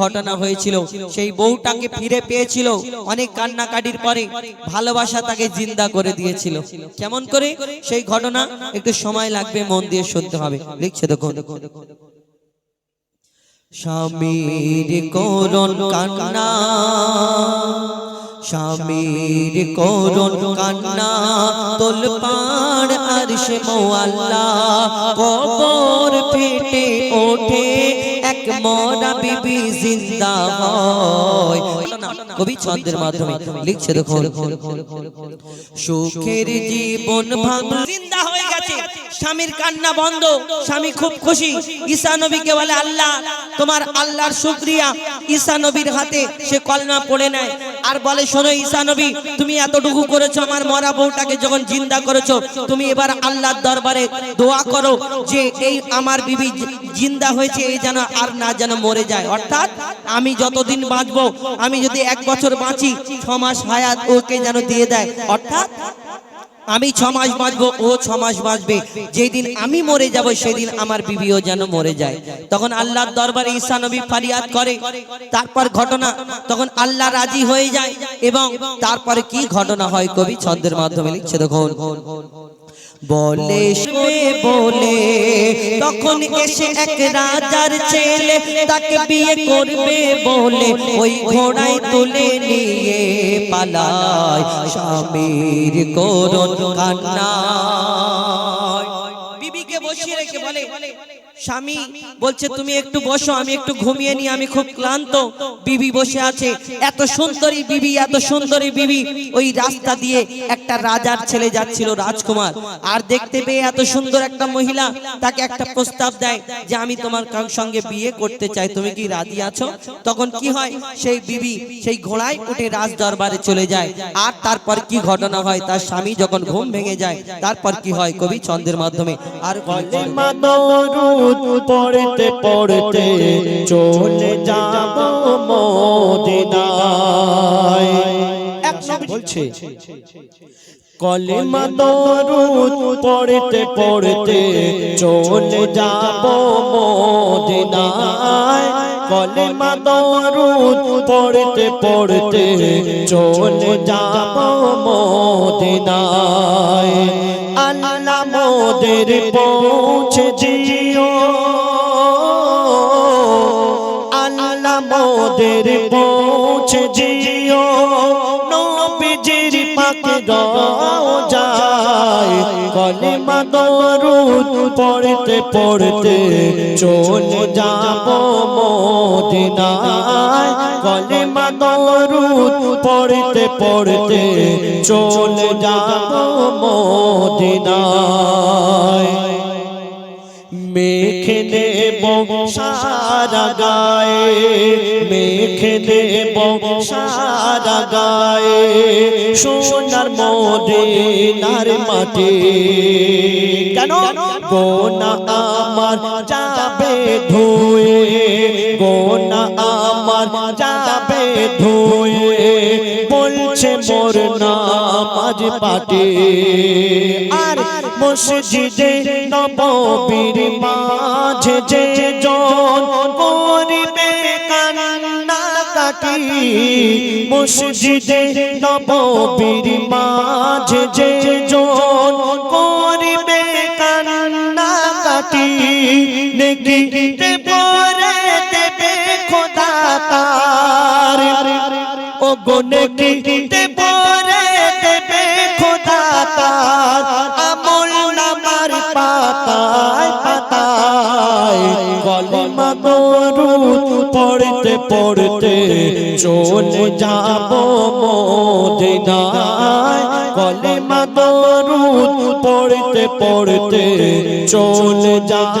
ঘটনা হয়েছিল, সেই বউটাকে ফিরে পেয়েছিল, অনেক কান্নাকাটির পরে ভালোবাসা তাকে জিন্দা করে দিয়েছিল। কেমন করে? সেই ঘটনা একটু সময় লাগবে, মন দিয়ে শুনতে হবে। লিখছে দেখুন। স্বামীর করুণ কান্না, স্বামীর করুণ কান্না তোল পাড় আর সে মোয়াল্লা কবর ফেটে ওঠে মরা বিবি জিন্দা হয়। কবি ছন্দের মাধ্যমে লিখছে দেখো সুখের জীবন ভাঙ জিন্দা হয়ে গেছে। স্বামীর কান্না বন্ধ। স্বামী খুব খুশি। ঈসা নবীকে বলে আল্লাহ তোমার আল্লাহর শুকরিয়া। ঈসা নবীর হাতে সে কলমা পড়ে নেয়। আর বলে, শোনো ঈসা নবী, তুমি এতটুকু করেছ আমার মরা বউটাকে যখন জিন্দা করেছ, তুমি এবার আল্লাহর দরবারে দোয়া করো যে এই আমার বিবি জিন্দা হয়েছে এই যেন আর না যেন মরে যায়। অর্থাৎ আমি যতদিন বাঁচবো, আমি যদি এক বছর বাঁচি ছ মাস হায়াত ওকে যেন দিয়ে দেয়। অর্থাৎ আমি ছ মাস বাঁচবো, ও ছ মাস বাঁচবে। যেদিন আমি মরে যাব, সেদিন আমার বিবিও যেন মরে যায়। তখন আল্লাহর দরবারে ঈসা নবী ফারিয়াদ করে। তারপর ঘটনা, তখন আল্লাহ রাজি হয়ে যায় এবং তারপরে কি ঘটনা হয় কবি ছন্দের মাধ্যমে লিখছে দেখুন। বলে শুয়ে বলে, তখন এসে এক রাজার ছেলে তাকে বিয়ে করবে বলে ওই ঘোড়ায় তুলে নিয়ে পালায় স্বামীর করুন কান্না। স্বামী বলছে তুমি একটু বসো আমি একটু ঘুমিয়ে নি আমি খুব ক্লান্ত। বিবি বসে আছে। এত সুন্দরী বিবি এত সুন্দরী বিবি। ওই রাস্তা দিয়ে একটা রাজার ছেলে যাচ্ছিল রাজকুমার। আর দেখতে পেয়ে এত সুন্দর একটা মহিলা তাকে একটা প্রস্তাব দেয় যে আমি তোমার কার সঙ্গে বিয়ে করতে চাই। তুমি কি রাজি আছো? তখন কি হয়? সেই বিবি সেই ঘোড়ায় উঠে রাজ দরবারে চলে যায়। আর তারপর কি ঘটনা হয়? তার স্বামী যখন ঘুম ভেঙে যায় তারপর কি হয়? কবি ছন্দের মাধ্যমে। আর দরুদ পড়তে পড়তে চলে যাব মদিনায়। বলছে, কলিমা দরুদ পড়তে পড়তে চলে যাব মদিনায়। কলিমা দরুদ পড়তে পড়তে চলে যাব মদিনায়। আল্লাহ মোদের পৌঁছে মোদের পৌঁছে দিও নবীজির পাকে যায়। কলিমা দরুদ পড়তে পড়তে চলে যাব মদিনায়। কলিমা দরুদ পড়তে পড়তে চলে যাব মদিনায়। মেখে সারা গায়ে মেখে দেব সারা গায়ে সোনার মদিনার মাটি। কেন? গোনা আমার যাবে ধুয়ে গোনা আমার যাবে ধুয়ে বলছে মোর নামাজ পাটে। আর মসজিদে নববীর মাঝে যে জন করিবে কান্না মসজিদে নববীর মাঝে যে জন করিবে কান্না কাটি, নেকি পরে দেবে খোদা তার। ও গনে কি চলে যাব মদিনায়। কলমা দরুদ পড়তে পড়তে চলে যাব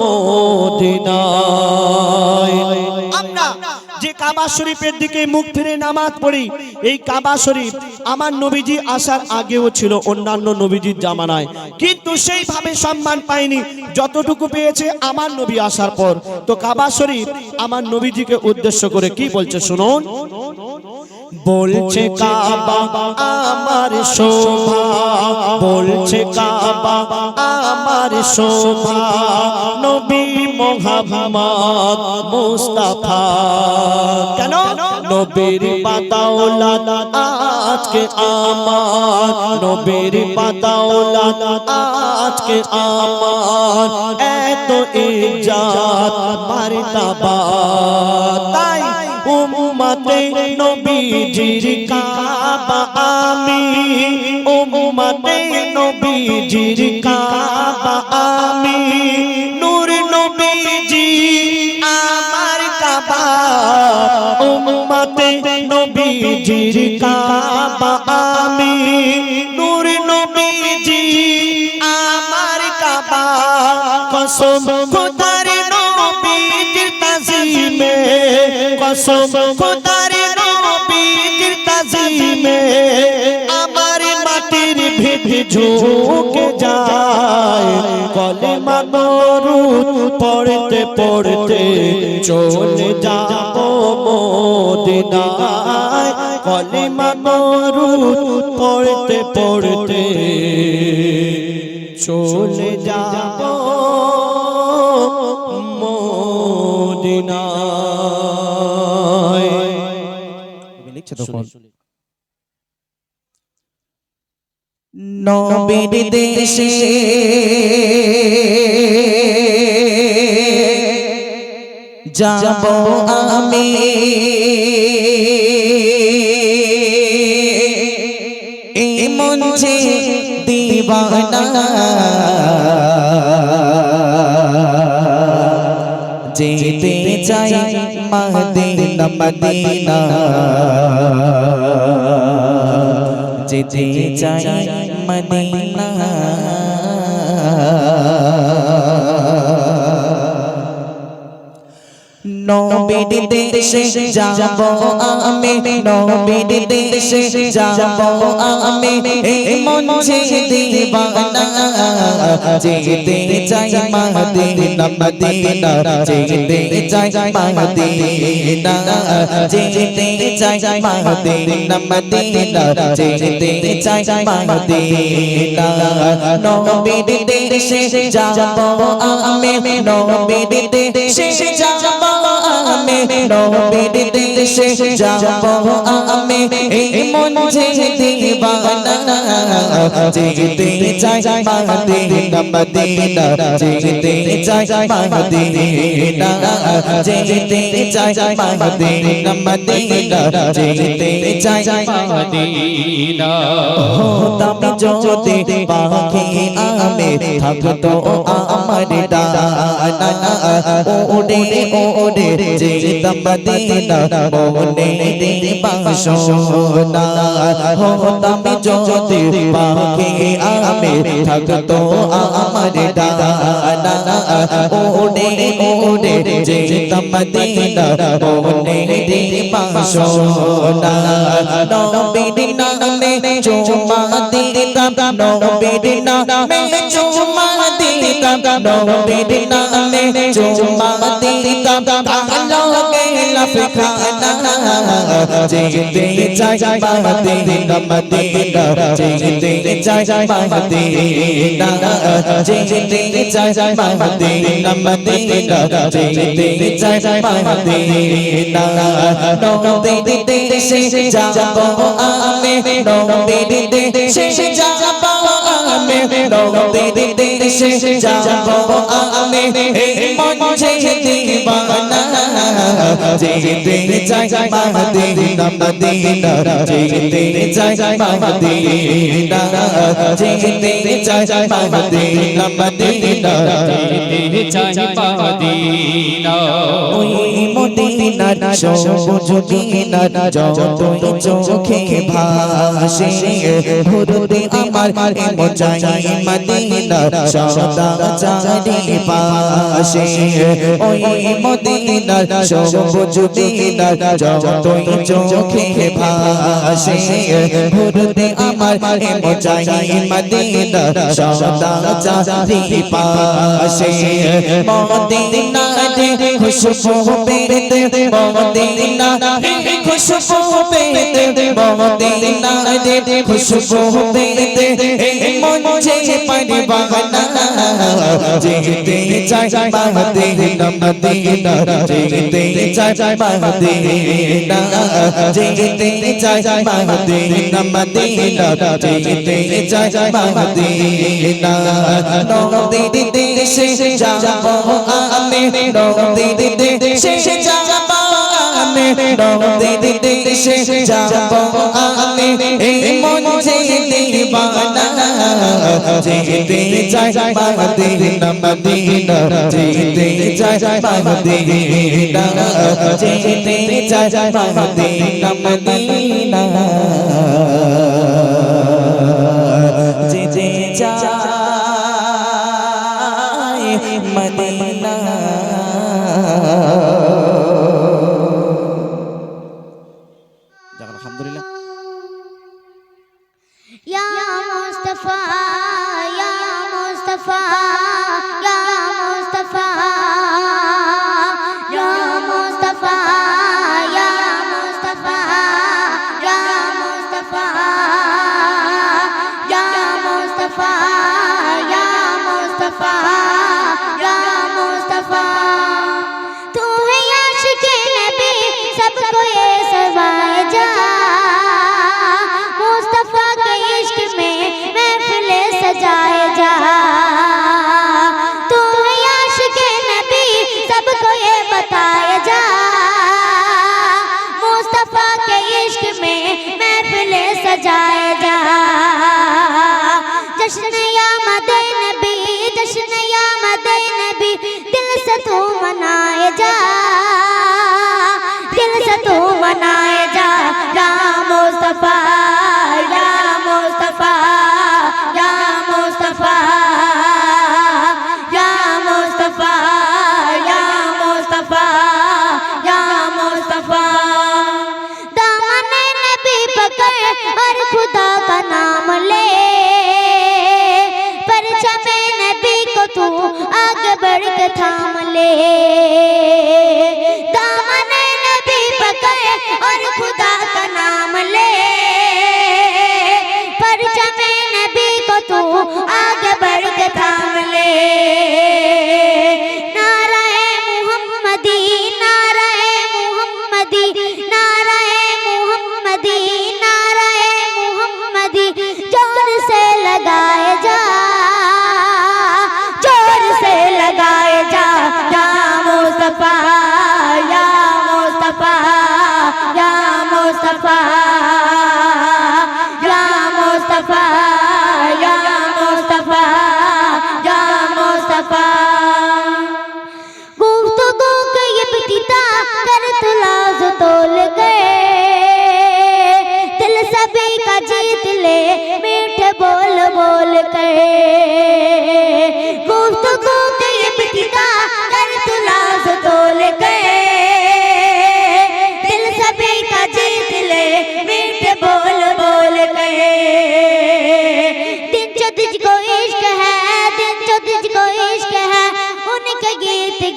মদিনায়। যে কাবা শরীফের দিকে মুখ ফিরে নামাজ পড়ি, এই কাবা শরীফ আমার নবীজি আসার আগেও ছিল, অন্যান্য নবীজির জামানায়। কিন্তু সেইভাবে সম্মান পায়নি যতটুকু পেয়েছে আমার নবী আসার পর। তো কাবা শরীফ আমার নবীজিকে উদ্দেশ্য করে কি বলছে শুনুন? বলছে কাবা আমার শোভা, বলছে কাবা আমার শোভা, নবী মোহাম্মদ মুস্তাফা। কেন? নবীর বাতাওলাত আজকে আমার। নবীর আজকে আমার। এত ইজ্জত মারতাবা তাই উম্মতে নবীজির কাবা আমি। উম্মতে নবীজির নবীজির আমি, নূর নবীজি আমার কাবা। কসম নবীজির তাজিমে নবীজির তাজিমে, আমার মাটির ভিত ঝুঁকে যায়। কলেমা নরুদ পড়তে পড়তে চলে যাব মোদিনায় কলেমা নরুদ পড়তে পড়তে চলে যাব মোদিনায়। লিখছে তো নবীর দেশে যাব আমি। মন দিবানা। যেতে চাই মদিনা মদিনা। যেতে চাই মদিনা। নবীর দেশে যাব আমি নবীর দেশে যাব আমি এই মন যে দিবানা যেতে চাই মদিনা মদিনা যেতে চাই মদিনা যেতে চাই মদিনা মদিনা যেতে চাই মদিনা নবীর দেশে যাব আমি নবীর দেশে যাব আমি নবীর দেশে যাব আমি এই মন যে দিবানা যেতে চাই মদিনা মদিনা যেতে চাই মদিনা যেতে চাই মদিনা মদিনা যেতে চাই মদিনা হতাম যদি পাখি আমি থাকতো আমার ডানা ওড়ে ওড়ে যেতাম মদিনা মনে বাসনা হতাম যদি পাখি আমি থাকতো আমার ডানা ওড়ে ওড়ে যেতাম মদিনা মনে বাসনা নবীর নামে চুমা দিতাম নবীর নামে চুমা tam đầu đi đi na mê chủ ma ti tam tam thang lo kê la phi kha na chỉ ti trai trai ma ti nam ma ti na chỉ ti trai trai ma ti na chỉ ti trai trai ma ti nam ma ti na chỉ ti trai trai ma ti na đầu ti ti ti si si cha con a mê đầu ti ti ti si si cha দেশে যাব আমি যে দিবানা যেতে চাই Medina Medina যেতে চাই Medina যেতে মদিনা মদিনা মদিনা চোখে ভাসে আমার মজাই মদিনা সদা চারি পাশে ওই মদিনার সবুজ সবুজ দিদার যতই চোখে ভাসে ভোরতে আমার মোচাই মদিনা, সদা চারি পাশে। মদিনা রে খুশবু পেতে, মদিনা রে খুশবু পেতে, মদিনা রে খুশবু পেতে। মন যে পরিবানা যেতে চাই মদিনা মদিনা যেতে চাই মদিনা যেতে চাই মদিনা মদিনা যেতে চাই মদিনা নদী দিতে শেষে যাব আমি নদী দিতে শেষে যাব আমি নদী দিতে শেষে যাব আমি এই মন যেতে বানা। যেতে চাই মদিনা মদিনা যেতে চাই মদিনা যেতে চাই মদিনা सजाए जा जश्न या मदे नबी जश्न या मदे नबी दिल से तू मनाए जा थाम ले।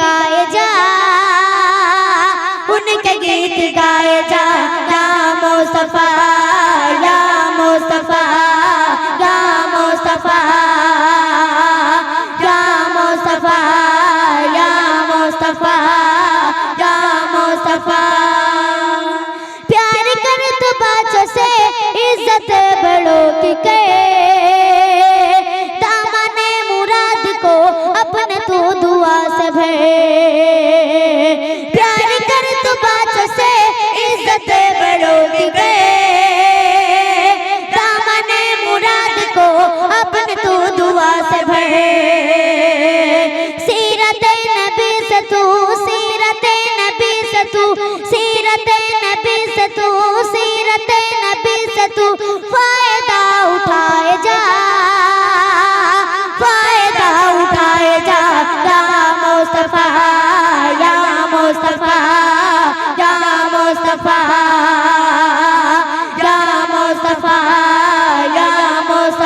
गाए जा उनके गीत गाए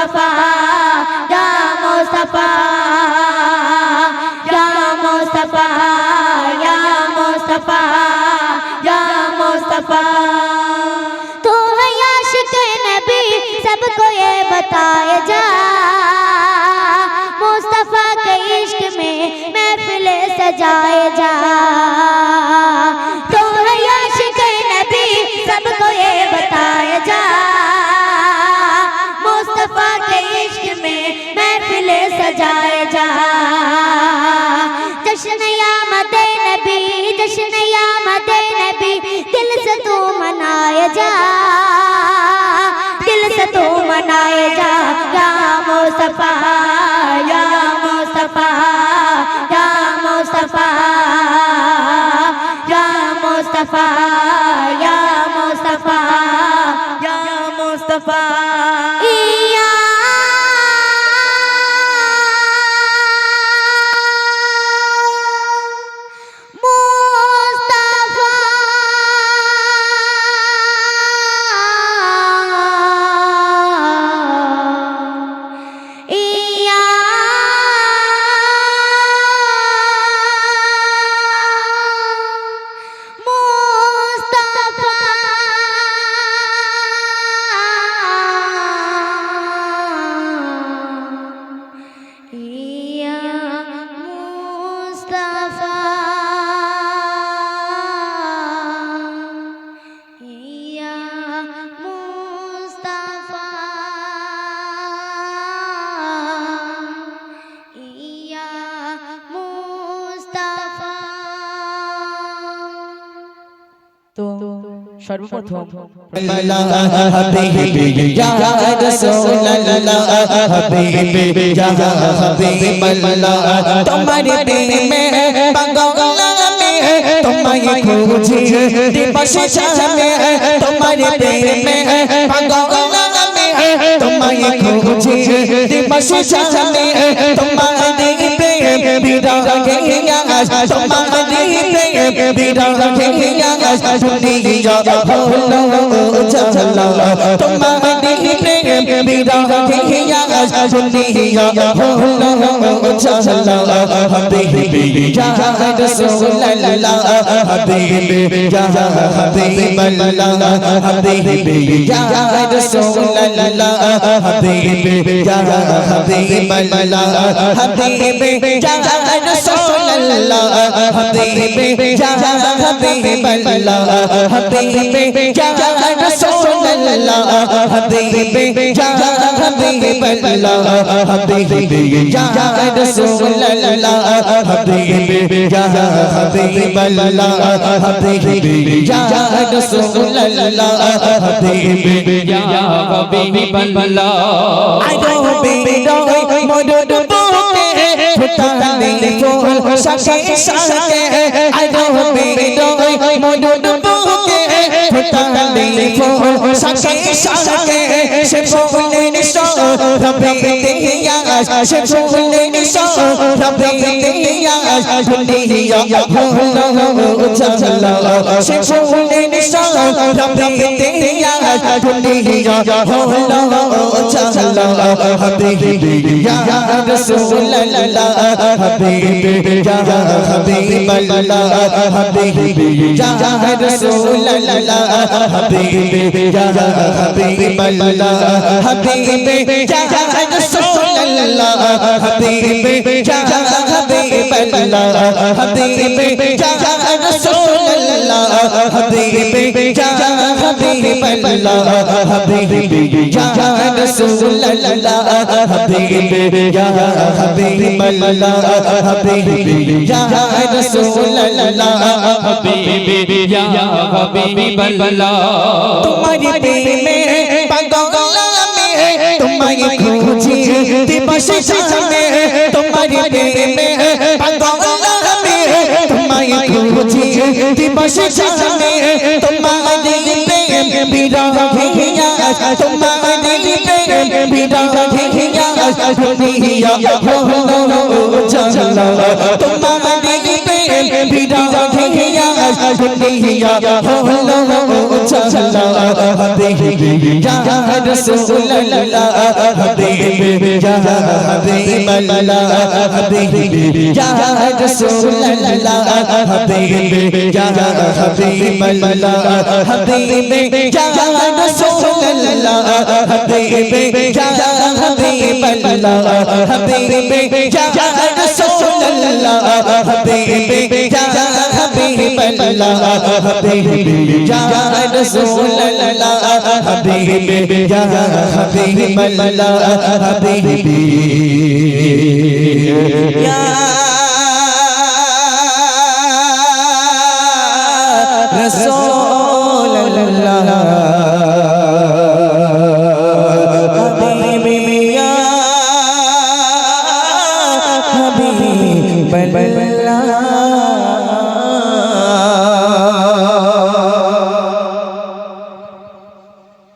Mustafa Ya Mustafa Ya Mustafa Ya Mustafa Ya Mustafa Tu hai aashiq nabi sabko ye bataya ja Mustafa के इश्क जा মুস্তাফা সর্বপ্রথম তোমার প্রেমে পাগল তোমায় খুঁজি দিবস শামে তোমার প্রেমে পাগল তোমায় খুঁজি দিবস শামে তোমার প্রেম বিদা খেয়া তোমার দিতে বিদা খেয়া শুনিয়া सुनिया हबीबी या रसूल अल्लाह हबीबी या हबीब अल्लाह हबीबी या रसूल अल्लाह हबीबी या हबीब अल्लाह हबीबी या रसूल अल्लाह हबीबी या हबीब अल्लाह हबीबी या रसूल اللہ حبیب جا حبیب اللہ حبیب جا رسول اللہ حبیب جا حبیب اللہ حبیب جا رسول اللہ حبیب جا حبیب اللہ I don't be no more do Putani for Sasha Sasha I don't be no more do Putani শাহকে সে ফুলেন সো রবে দেহিয়া সে ফুলেন সো রবে দেহিয়া হলো জালা সে ফুলের সরবে দিয়া দুনিয়া হলো হাবিবি ইয়া রাসূলুল্লাহ হাবিবি ইয়া হাবিবাল্লাহ হাবিবি ইয়া রাসূলুল্লাহ হাবিবি ইয়া হাবিবাল্লাহ হাবিবি ইয়া রাসূলুল্লাহ হাবিবি ইয়া अल्लाह हबीब या रसूल अल्लाह हबीब या हबीब अल्लाह हबीब या रसूल अल्लाह हबीब या हबीब अल्लाह हबीब या रसूल अल्लाह हबीब या हबीब अल्लाह तुम्हारी प्रेम में पागल में तुम्हारी खोजी दिवस शाम মশানে তোমাদের প্রেম বিরাগ ভেঙিয়া তোমাদের প্রেম বিরাগ ভেঙিয়া ভুলিয়া ভুলো চলা তোমাদের প্রেম বিরাগ दुनिया होलो चला हबीबी या रसूल अल्लाह हबीबी या हबीब अल्लाह हबीबी या रसूल अल्लाह हबीबी या हबीब अल्लाह हबीबी या रसूल अल्लाह हबीबी या हबीब अल्लाह हबीबी या रसूल अल्लाह हबीबी या रसूल अल्लाह हबीबी या हबीब अल्लाह हबीबी या